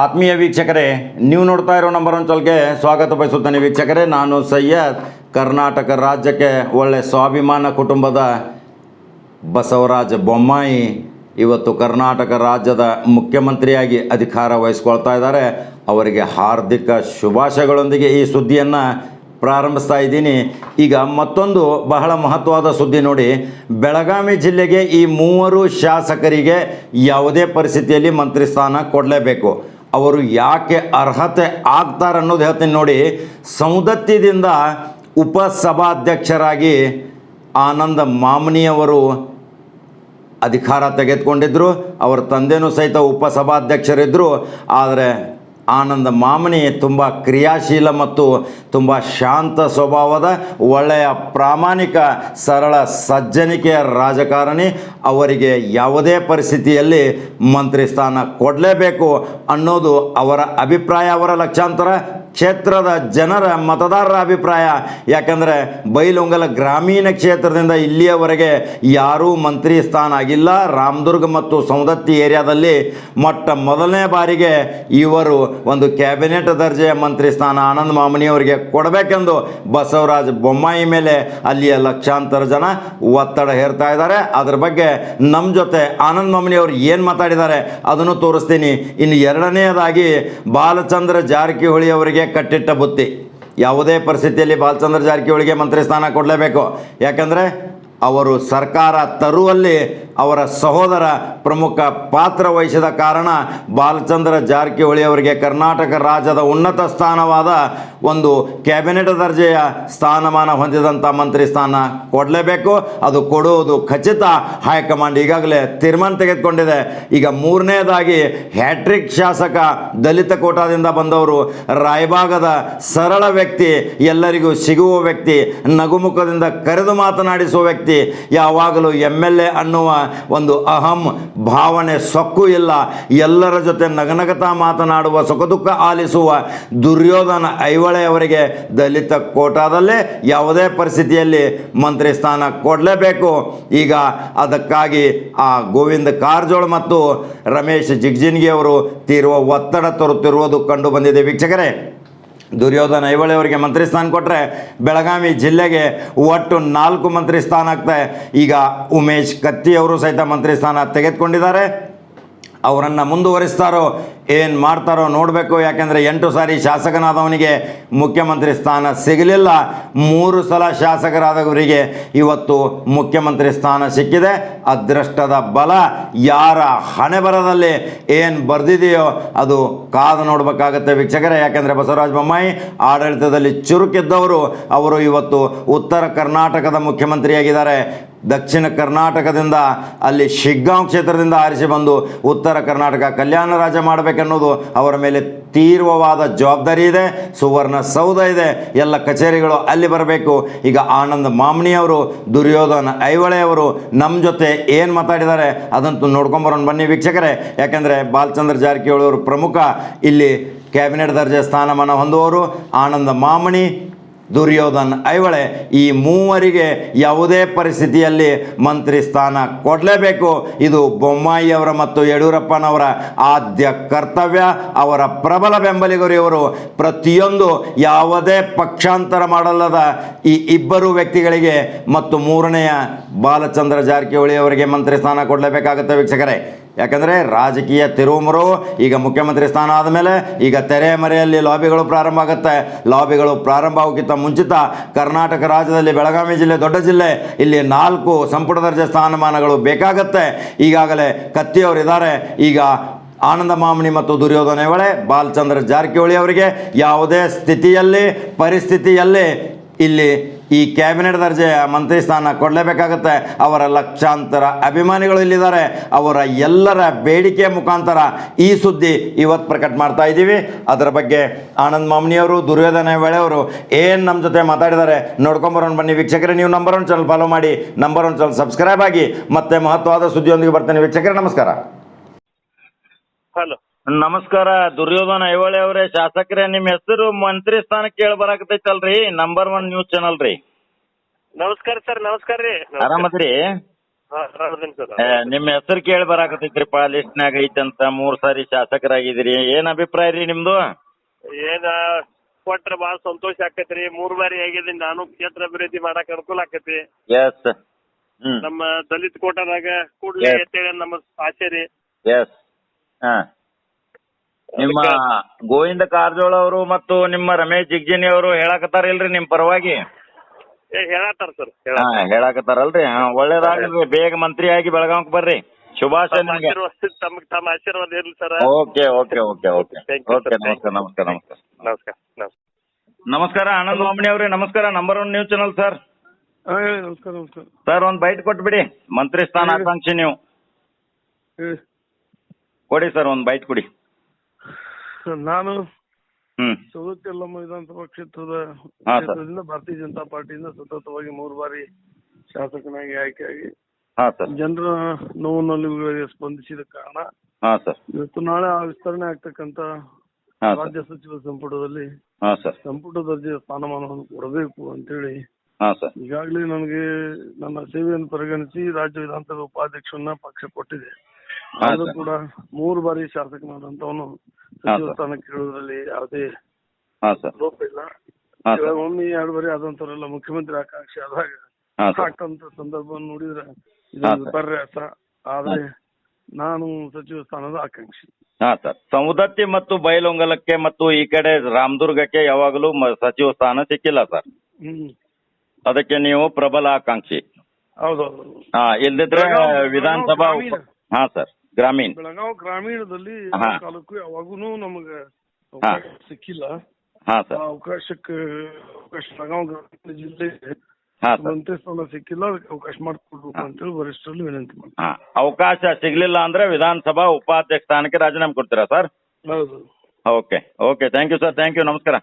ಆತ್ಮೀಯ ವೀಕ್ಷಕರೇ, ನೀವು ನೋಡ್ತಾ ಇರೋ ನಂಬರ್ ಒನ್ ಚಲ್ಗೆ ಸ್ವಾಗತ ಬಯಸುತ್ತೇನೆ ವೀಕ್ಷಕರೇ. ನಾನು ಸಯ್ಯದ್ ಕರ್ನಾಟಕ ರಾಜ್ಯಕ್ಕೆ ಒಳ್ಳೆ ಸ್ವಾಭಿಮಾನ ಕುಟುಂಬದ ಬಸವರಾಜ ಬೊಮ್ಮಾಯಿ. ಇವತ್ತು ಕರ್ನಾಟಕ ರಾಜ್ಯದ ಮುಖ್ಯಮಂತ್ರಿಯಾಗಿ ಅಧಿಕಾರ ವಹಿಸ್ಕೊಳ್ತಾ ಇದ್ದಾರೆ. ಅವರಿಗೆ ಹಾರ್ದಿಕ ಶುಭಾಶಯಗಳೊಂದಿಗೆ ಈ ಸುದ್ದಿಯನ್ನು ಪ್ರಾರಂಭಿಸ್ತಾ ಇದ್ದೀನಿ. ಈಗ ಮತ್ತೊಂದು ಬಹಳ ಮಹತ್ವದ ಸುದ್ದಿ ನೋಡಿ. ಬೆಳಗಾವಿ ಜಿಲ್ಲೆಗೆ ಈ ಮೂವರು ಶಾಸಕರಿಗೆ ಯಾವುದೇ ಪರಿಸ್ಥಿತಿಯಲ್ಲಿ ಮಂತ್ರಿ ಸ್ಥಾನ ಕೊಡಲೇಬೇಕು. ಅವರು ಯಾಕೆ ಅರ್ಹತೆ ಆಗ್ತಾರೆ ಅನ್ನೋದು ಹೇಳ್ತೀನಿ ನೋಡಿ. ಸೌದತ್ತಿದಿಂದ ಉಪಸಭಾಧ್ಯಕ್ಷರಾಗಿ ಆನಂದ ಮಾಮನಿಯವರು ಅಧಿಕಾರ ತೆಗೆದುಕೊಂಡಿದ್ದರು ಅವರ ತಂದೆಯೂ ಸಹಿತ ಉಪಸಭಾಧ್ಯಕ್ಷರಿದ್ದರು ಆದರೆ ಆನಂದ ಮಾಮನಿ ತುಂಬ ಕ್ರಿಯಾಶೀಲ ಮತ್ತು ತುಂಬ ಶಾಂತ ಸ್ವಭಾವದ ಒಳ್ಳೆಯ ಪ್ರಾಮಾಣಿಕ, ಸರಳ ಸಜ್ಜನಿಕೆಯ ರಾಜಕಾರಣಿ. ಅವರಿಗೆ ಯಾವುದೇ ಪರಿಸ್ಥಿತಿಯಲ್ಲಿ ಮಂತ್ರಿ ಸ್ಥಾನ ಕೊಡಲೇಬೇಕು ಅನ್ನೋದು ಅವರ ಅಭಿಪ್ರಾಯ, ಅವರ ಲಕ್ಷಾಂತರ. ಕ್ಷೇತ್ರದ ಜನರ ಮತದಾರರ ಅಭಿಪ್ರಾಯ. ಯಾಕಂದರೆ ಬೈಲೊಂಗಲ ಗ್ರಾಮೀಣ ಕ್ಷೇತ್ರದಿಂದ ಇಲ್ಲಿಯವರೆಗೆ ಯಾರೂ ಮಂತ್ರಿ ಸ್ಥಾನ ಆಗಿಲ್ಲ. ರಾಮದುರ್ಗ ಮತ್ತು ಸೌದತ್ತಿ ಏರಿಯಾದಲ್ಲಿ ಮೊಟ್ಟ ಮೊದಲನೇ ಬಾರಿಗೆ ಇವರು ಒಂದು ಕ್ಯಾಬಿನೆಟ್ ದರ್ಜೆಯ ಮಂತ್ರಿ ಸ್ಥಾನ ಆನಂದ್ ಮಾಮನಿಯವರಿಗೆ ಕೊಡಬೇಕೆಂದು ಬಸವರಾಜ ಬೊಮ್ಮಾಯಿ ಮೇಲೆ ಅಲ್ಲಿಯ ಲಕ್ಷಾಂತರ ಜನ ಒತ್ತಡ ಹೇರ್ತಾ ಇದ್ದಾರೆ. ಅದರ ಬಗ್ಗೆ ನಮ್ಮ ಜೊತೆ ಆನಂದ್ ಮಾಮನಿಯವರು ಏನು ಮಾತಾಡಿದ್ದಾರೆ ಅದನ್ನು ತೋರಿಸ್ತೀನಿ. ಇನ್ನು ಎರಡನೆಯದಾಗಿ ಬಾಲಚಂದ್ರ ಜಾರಕಿಹೊಳಿ ಅವರಿಗೆ ಕಟ್ಟಿಟ್ಟ ಬುತ್ತಿ. ಯಾವುದೇ ಪರಿಸ್ಥಿತಿಯಲ್ಲಿ ಬಾಲಚಂದ್ರ ಜಾರಕಿಹೊಳಿಗೆ ಮಂತ್ರಿ ಸ್ಥಾನ ಕೊಡಲೇಬೇಕು. ಯಾಕಂದರೆ ಅವರು ಸರ್ಕಾರ ತರುವಲ್ಲಿ ಅವರ ಸಹೋದರ ಪ್ರಮುಖ ಪಾತ್ರ ವಹಿಸಿದ ಕಾರಣ ಬಾಲಚಂದ್ರ ಜಾರಕಿಹೊಳಿ ಅವರಿಗೆ ಕರ್ನಾಟಕ ರಾಜ್ಯದ ಉನ್ನತ ಸ್ಥಾನವಾದ ಒಂದು ಕ್ಯಾಬಿನೆಟ್ ದರ್ಜೆಯ ಸ್ಥಾನಮಾನ ಹೊಂದಿದಂಥ ಮಂತ್ರಿ ಸ್ಥಾನ ಕೊಡಲೇಬೇಕು. ಅದು ಕೊಡುವುದು ಖಚಿತ. ಹೈಕಮಾಂಡ್ ಈಗಾಗಲೇ ತೀರ್ಮಾನ ತೆಗೆದುಕೊಂಡಿದೆ. ಈಗ ಮೂರನೇದಾಗಿ ಹ್ಯಾಟ್ರಿಕ್ ಶಾಸಕ ದಲಿತ ಕೋಟಾದಿಂದ ಬಂದವರು ರಾಯಭಾಗದ ಸರಳ ವ್ಯಕ್ತಿ, ಎಲ್ಲರಿಗೂ ಸಿಗುವ ವ್ಯಕ್ತಿ, ನಗುಮುಖದಿಂದ ಕರೆದು ಮಾತನಾಡಿಸುವ ವ್ಯಕ್ತಿ, ಯಾವಾಗಲೂ ಎಂ ಎಲ್ ಎ ಅನ್ನುವ ಒಂದು ಅಹಂ, ಭಾವನೆ, ಸೊಕ್ಕು ಇಲ್ಲ. ಎಲ್ಲರ ಜೊತೆ ನಗನಗತಾ ಮಾತನಾಡುವ, ಸುಖ ದುಃಖ ಆಲಿಸುವ ದುರ್ಯೋಧನ ಐವಳೆಯವರಿಗೆ ದಲಿತ ಕೋಟಾದಲ್ಲೇ ಯಾವುದೇ ಪರಿಸ್ಥಿತಿಯಲ್ಲಿ ಮಂತ್ರಿ ಸ್ಥಾನ ಕೊಡಲೇಬೇಕು. ಈಗ ಅದಕ್ಕಾಗಿ ಆ ಗೋವಿಂದ ಕಾರಜೋಳ ಮತ್ತು ರಮೇಶ್ ಜಿಗ್ಜಿನ್ಗಿ ಅವರು ತೀರುವ ಒತ್ತಡ ತರುತ್ತಿರುವುದು ಕಂಡು ಬಂದಿದೆ. ವೀಕ್ಷಕರೇ ದುರ್ಯೋಧನ ಐವಳೆ ಅವರಿಗೆ ಮಂತ್ರಿ ಸ್ಥಾನ ಕೊಟ್ಟರೆ ಬೆಳಗಾವಿ ಜಿಲ್ಲೆಗೆ ಒಟ್ಟು ನಾಲ್ಕು ಮಂತ್ರಿ ಸ್ಥಾನ ಆಗ್ತಾ ಈಗ ಉಮೇಶ್ ಕತ್ತಿ ಅವರು ಸಹಿತ ಮಂತ್ರಿ ಸ್ಥಾನ ತೆಗೆದುಕೊಂಡಿದ್ದಾರೆ. ಅವರನ್ನು ಮುಂದುವರಿಸ್ತಾರೋ, ಏನು ಮಾಡ್ತಾರೋ ನೋಡಬೇಕು. ಯಾಕೆಂದರೆ ಎಂಟು ಸಾರಿ ಶಾಸಕನಾದವನಿಗೆ ಮುಖ್ಯಮಂತ್ರಿ ಸ್ಥಾನ ಸಿಗಲಿಲ್ಲ. ಮೂರು ಸಲ ಶಾಸಕರಾದವರಿಗೆ ಇವತ್ತು ಮುಖ್ಯಮಂತ್ರಿ ಸ್ಥಾನ ಸಿಕ್ಕಿದೆ. ಅದೃಷ್ಟದ ಬಲ ಯಾರ ಹಣೆ ಬರದಲ್ಲಿ ಏನು ಬರೆದಿದೆಯೋ ಅದು ಕಾದು ನೋಡಬೇಕಾಗತ್ತೆ ವೀಕ್ಷಕರೇ. ಯಾಕೆಂದರೆ ಬಸವರಾಜ ಬೊಮ್ಮಾಯಿ ಆಡಳಿತದಲ್ಲಿ ಚುರುಕಿದ್ದವರು, ಅವರು ಇವತ್ತು ಉತ್ತರ ಕರ್ನಾಟಕದ ಮುಖ್ಯಮಂತ್ರಿಯಾಗಿದ್ದಾರೆ. ದಕ್ಷಿಣ ಕರ್ನಾಟಕದಿಂದ ಅಲ್ಲಿ ಶಿಗ್ಗಾಂವ್ ಕ್ಷೇತ್ರದಿಂದ ಆರಿಸಿ ಬಂದು ಉತ್ತರ ಕರ್ನಾಟಕ ಕಲ್ಯಾಣ ರಾಜ್ಯ ಮಾಡಬೇಕನ್ನೋದು ಅವರ ಮೇಲೆ ತೀವ್ರವಾದ ಜವಾಬ್ದಾರಿ ಇದೆ, ಸುವರ್ಣ ಸೌಧ ಇದೆ, ಎಲ್ಲ ಕಚೇರಿಗಳು ಅಲ್ಲಿ ಬರಬೇಕು. ಈಗ ಆನಂದ್ ಮಾಮ್ನಿಯವರು ದುರ್ಯೋಧನ ಐವಳೆಯವರು ನಮ್ಮ ಜೊತೆ ಏನು ಮಾತಾಡಿದ್ದಾರೆ ಅದಂತೂ ನೋಡ್ಕೊಂಬರೋಣ ಬನ್ನಿ ವೀಕ್ಷಕರೇ. ಯಾಕೆಂದರೆ ಬಾಲಚಂದ್ರ ಜಾರಕಿಹೊಳಿ ಅವರು ಪ್ರಮುಖ ಇಲ್ಲಿ ಕ್ಯಾಬಿನೆಟ್ ದರ್ಜೆ ಸ್ಥಾನಮಾನ ಹೊಂದುವವರು ಆನಂದ ಮಾಮಣಿ ದುರ್ಯೋಧನ್ ಐವಳೆ ಈ ಮೂವರಿಗೆ ಯಾವುದೇ ಪರಿಸ್ಥಿತಿಯಲ್ಲಿ ಮಂತ್ರಿ ಸ್ಥಾನ ಕೊಡಲೇಬೇಕು. ಇದು ಬೊಮ್ಮಾಯಿಯವರ ಮತ್ತು ಯಡಿಯೂರಪ್ಪನವರ ಆದ್ಯ ಕರ್ತವ್ಯ. ಅವರ ಪ್ರಬಲ ಬೆಂಬಲಿಗರು ಇವರು ಪ್ರತಿಯೊಂದು ಯಾವುದೇ ಪಕ್ಷಾಂತರ ಮಾಡಲ್ಲದ ಈ ಇಬ್ಬರು ವ್ಯಕ್ತಿಗಳಿಗೆ ಮತ್ತು ಮೂರನೆಯ ಬಾಲಚಂದ್ರ ಜಾರಕಿಹೊಳಿ ಅವರಿಗೆ ಮಂತ್ರಿ ಸ್ಥಾನ ಕೊಡಲೇಬೇಕಾಗುತ್ತೆ ವೀಕ್ಷಕರೇ. ಯಾಕಂದರೆ ರಾಜಕೀಯ ತಿರುವುಮರು ಈಗ ಮುಖ್ಯಮಂತ್ರಿ ಸ್ಥಾನ ಆದಮೇಲೆ ಈಗ ತೆರೆ ಮರೆಯಲ್ಲಿ ಲಾಬಿಗಳು ಪ್ರಾರಂಭ ಆಗುತ್ತೆ. ಲಾಬಿಗಳು ಪ್ರಾರಂಭ ಆಗೋಕ್ಕಿಂತ ಮುಂಚಿತ ಕರ್ನಾಟಕ ರಾಜ್ಯದಲ್ಲಿ ಬೆಳಗಾವಿ ಜಿಲ್ಲೆ, ದೊಡ್ಡ ಜಿಲ್ಲೆ, ಇಲ್ಲಿ ನಾಲ್ಕು ಸಂಪುಟ ದರ್ಜೆ ಸ್ಥಾನಮಾನಗಳು ಬೇಕಾಗತ್ತೆ. ಈಗಾಗಲೇ ಕತ್ತಿಯವರು ಇದ್ದಾರೆ. ಈಗ ಆನಂದ ಮಾಮನಿ ಮತ್ತು ದುರ್ಯೋಧನ ಬಾಲ್ಚಂದ್ರ ಬಾಲಚಂದ್ರ ಜಾರಕಿಹೊಳಿ ಅವರಿಗೆ ಯಾವುದೇ ಸ್ಥಿತಿಯಲ್ಲಿ, ಪರಿಸ್ಥಿತಿಯಲ್ಲಿ ಇಲ್ಲಿ ಈ ಕ್ಯಾಬಿನೆಟ್ ದರ್ಜೆಯ ಮಂತ್ರಿ ಸ್ಥಾನ ಕೊಡಲೇಬೇಕಾಗತ್ತೆ. ಅವರ ಲಕ್ಷಾಂತರ ಅಭಿಮಾನಿಗಳು ಇಲ್ಲಿದ್ದಾರೆ. ಅವರ ಎಲ್ಲರ ಬೇಡಿಕೆಯ ಮುಖಾಂತರ ಈ ಸುದ್ದಿ ಇವತ್ತು ಪ್ರಕಟ ಮಾಡ್ತಾ ಇದ್ದೀವಿ. ಅದರ ಬಗ್ಗೆ ಆನಂದ್ ಮಾಮ್ನಿಯವರು ದುರ್ಯೋಧನ ವೇಳೆಯವರು ಏನು ನಮ್ಮ ಜೊತೆ ಮಾತಾಡಿದ್ದಾರೆ ನೋಡ್ಕೊಂಬರೋಣ ಬನ್ನಿ. ವೀಕ್ಷಕರೇ, ನೀವು ನಂಬರ್ ಒನ್ ಚಾನಲ್ ಫಾಲೋ ಮಾಡಿ ನಂಬರ್ ಒನ್ ಚಾನಲ್ ಸಬ್ಸ್ಕ್ರೈಬ್ ಆಗಿ ಮತ್ತೆ ಮಹತ್ವವಾದ ಸುದ್ದಿಯೊಂದಿಗೆ ಬರ್ತೇನೆ. ವೀಕ್ಷಕರೇ, ನಮಸ್ಕಾರ. ಹಲೋ ನಮಸ್ಕಾರ ದುರ್ಯೋಧನ ಐಹೊಳೆ ಅವರೇ. ಶಾಸಕರೇ ನಿಮ್ಮ ಹೆಸರು ಮಂತ್ರಿ ಸ್ಥಾನ ಕೇಳಿ ಬರಾಕತೈತಲ್ರಿ ನಂಬರ್ ಒನ್ ನ್ಯೂಸ್ ಚಾನಲ್ ರೀ. ನಮಸ್ಕಾರ ಸರ್ ನಮಸ್ಕಾರ ರೀ. ಆರಾಮದ್ರಿ ನಿಮ್ಮ ಹೆಸರು ಕೇಳಿ ಬರಾಕತೈತ್ರಿಪ್ಪ ಲಿಸ್ಟ್ನಾಗ ಐತಂತ. ಮೂರ್ ಸಾರಿ ಶಾಸಕರಾಗಿದ್ರಿ ಏನ್ ಅಭಿಪ್ರಾಯ ರೀ ನಿಮ್ದು? ಏನ ಕೊಟ್ರ ಬಾಳ ಸಂತೋಷ ಆಕೈತ್ರಿ. ಮೂರ್ ಬಾರಿ ಆಗಿದೆ ನಾನು ಕ್ಷೇತ್ರ ಅಭಿವೃದ್ಧಿ ಮಾಡಕ್ ಅನುಕೂಲ ಆಕೈತಿ ಎಸ್ ನಮ್ಮ ದಲಿತ ಕೋಟದಾಗ ಕೂಡ್ಲೇ. ಅಂತೇಳಿ ನಮ್ಮ ಆಶೆ ರೀ. ಎಸ್ ಹಾ. ನಿಮ್ಮ ಗೋವಿಂದ ಕಾರಜೋಳ ಅವರು ಮತ್ತು ನಿಮ್ಮ ರಮೇಶ್ ಜಿಗ್ಜಿನಿ ಅವರು ಹೇಳಾಕತ್ತಾರ ಇಲ್ರಿ ನಿಮ್ ಪರವಾಗಿ? ಏ ಹೇಳತ್ತಾರ ಸರ್ ಹಾ ಹೇಳಕತ್ತಾರಲ್ರಿ. ಹಾ ಒಳ್ಳೇದಾಗ್ಲಿ ಬೇಗ ಮಂತ್ರಿ ಆಗಿ ಬೆಳಗಾವ್ಕ್ ಬರ್ರಿ. ಶುಭಾಶಯ ತಮ್ಮ ನಿಮ್ಗೆ. ಆಶೀರ್ವಾದ ತಮ್ಮ ತಮ್ಮ ಆಶೀರ್ವಾದ ಇರ್ಲಿ sir okay okay okay okay. Okay. ನಮಸ್ಕಾರ ನಮಸ್ಕಾರ ನಮಸ್ಕಾರ ನಮಸ್ಕಾರ ನಮಸ್ಕಾರ ನಮಸ್ಕಾರ ಆನಂದ್ ಮಾಮನಿ ಅವ್ರಿ ನಮಸ್ಕಾರ number one news channel sir ಹೇಳಿ ನಮಸ್ಕಾರ ನಮಸ್ಕಾರ. ಸರ್ ಒಂದ್ ಬೈಟ್ ಕೊಟ್ಬಿಡಿ. ಮಂತ್ರಿ ಸ್ಥಾನ. ಆಕಾಂಕ್ಷಿ ನೀವು. ಕೊಡಿ ಸರ್ ಒಂದ್ ಬೈಟ್ ಕೊಡಿ. ನಾನು ಹ್ಮ್. ಸವದತ್ತೆಲ್ಲಮ್ಮ ವಿಧಾನಸಭಾ ಕ್ಷೇತ್ರದ ಕ್ಷೇತ್ರದಿಂದ ಭಾರತೀಯ ಜನತಾ ಪಾರ್ಟಿಯಿಂದ ಸತತವಾಗಿ ಮೂರು ಬಾರಿ ಶಾಸಕನಾಗಿ ಆಯ್ಕೆಯಾಗಿ ಜನರ ನೋವು ನಲಿವುಗಳಿಗೆ ಸ್ಪಂದಿಸಿದ ಕಾರಣ ಇವತ್ತು ನಾಳೆ ಆ ವಿಸ್ತರಣೆ ಆಗ್ತಕ್ಕಂತ ರಾಜ್ಯ ಸಚಿವ ಸಂಪುಟದಲ್ಲಿ ಸಂಪುಟ ದರ್ಜೆಯ ಸ್ಥಾನಮಾನವನ್ನು ಕೊಡಬೇಕು ಅಂತೇಳಿ ಈಗಾಗಲೇ ನನಗೆ ನನ್ನ ಸೇವೆಯನ್ನು ಪರಿಗಣಿಸಿ ರಾಜ್ಯ ವಿಧಾನಸಭಾ ಉಪಾಧ್ಯಕ್ಷರನ್ನ ಪಕ್ಷ ಕೊಟ್ಟಿದೆ. ಆದ್ರೂ ಕೂಡ ಮೂರು ಬಾರಿ ಶಾಸಕನಾದಂತವನು ಹಾ, ಸಚಿವ ಸರ್. ಸ್ಥಾನ ಕೇಳುವುದರಲ್ಲಿ ಯಾವುದೇ ಲೋಪ ಇಲ್ಲ. ಒಮ್ಮೆ ಎರಡು ಬಾರಿ ಆದಂತವರೆಲ್ಲ ಮುಖ್ಯಮಂತ್ರಿ ಆಕಾಂಕ್ಷಿ ಆದಾಗ ಸಾಕಂತ ಸಂದರ್ಭವನ್ನು ನೋಡಿದ್ರೆ. ವಿಪರ್ಯಾಸ ಆದ್ರೆ ನಾನು ಸಚಿವ ಸ್ಥಾನದ ಆಕಾಂಕ್ಷಿ. ಹಾ ಸರ್. ಸೌದತ್ತಿ ಮತ್ತು ಬಯಲೊಂಗಲಕ್ಕೆ ಮತ್ತು ಈ ಕಡೆ ರಾಮದುರ್ಗಕ್ಕೆ ಯಾವಾಗಲೂ ಸಚಿವ ಸ್ಥಾನ ಸಿಕ್ಕಿಲ್ಲ ಸರ್. ಅದಕ್ಕೆ ನೀವು ಪ್ರಬಲ ಆಕಾಂಕ್ಷಿ. ಹೌದೌದು. ಹಾ ಇಲ್ದಿದ್ರೆ ವಿಧಾನಸಭಾ ಹಾ ಸರ್. ಗ್ರಾಮೀಣ್. ಬೆಳಗಾವಿ ಗ್ರಾಮೀಣದಲ್ಲಿ ಹಾ. ತಾಲೂಕು ಯಾವಾಗೂ ನಮಗೆ ಅವಕಾಶ ಸಿಕ್ಕಿಲ್ಲ. ಹಾ ಆ ಸರ್ ಅವಕಾಶಕ್ಕೆ ಅವಕಾಶ ಬೆಳಗಾವಿ ಗ್ರಾಮೀಣ ಜಿಲ್ಲೆ ಹಾ ಸರ್. ಮಂತ್ರಿ ಸ್ಥಾನ ಸಿಕ್ಕಿಲ್ಲ ಅದಕ್ಕೆ ಅವಕಾಶ ಮಾಡಿಕೊಡ್ಬೇಕು ಅಂತೇಳಿ ವರಿಷ್ಠರಲ್ಲಿ ವಿನಂತಿ ಮಾಡಿ ಹಾ ಅವಕಾಶ ಸಿಗ್ಲಿಲ್ಲ ಅಂದ್ರೆ ವಿಧಾನಸಭಾ ಉಪಾಧ್ಯಕ್ಷ ಸ್ಥಾನಕ್ಕೆ ರಾಜೀನಾಮೆ ಕೊಡ್ತೀರಾ ಸರ್? ಹೌದು. Okay okay thank you sir thank you ನಮಸ್ಕಾರ.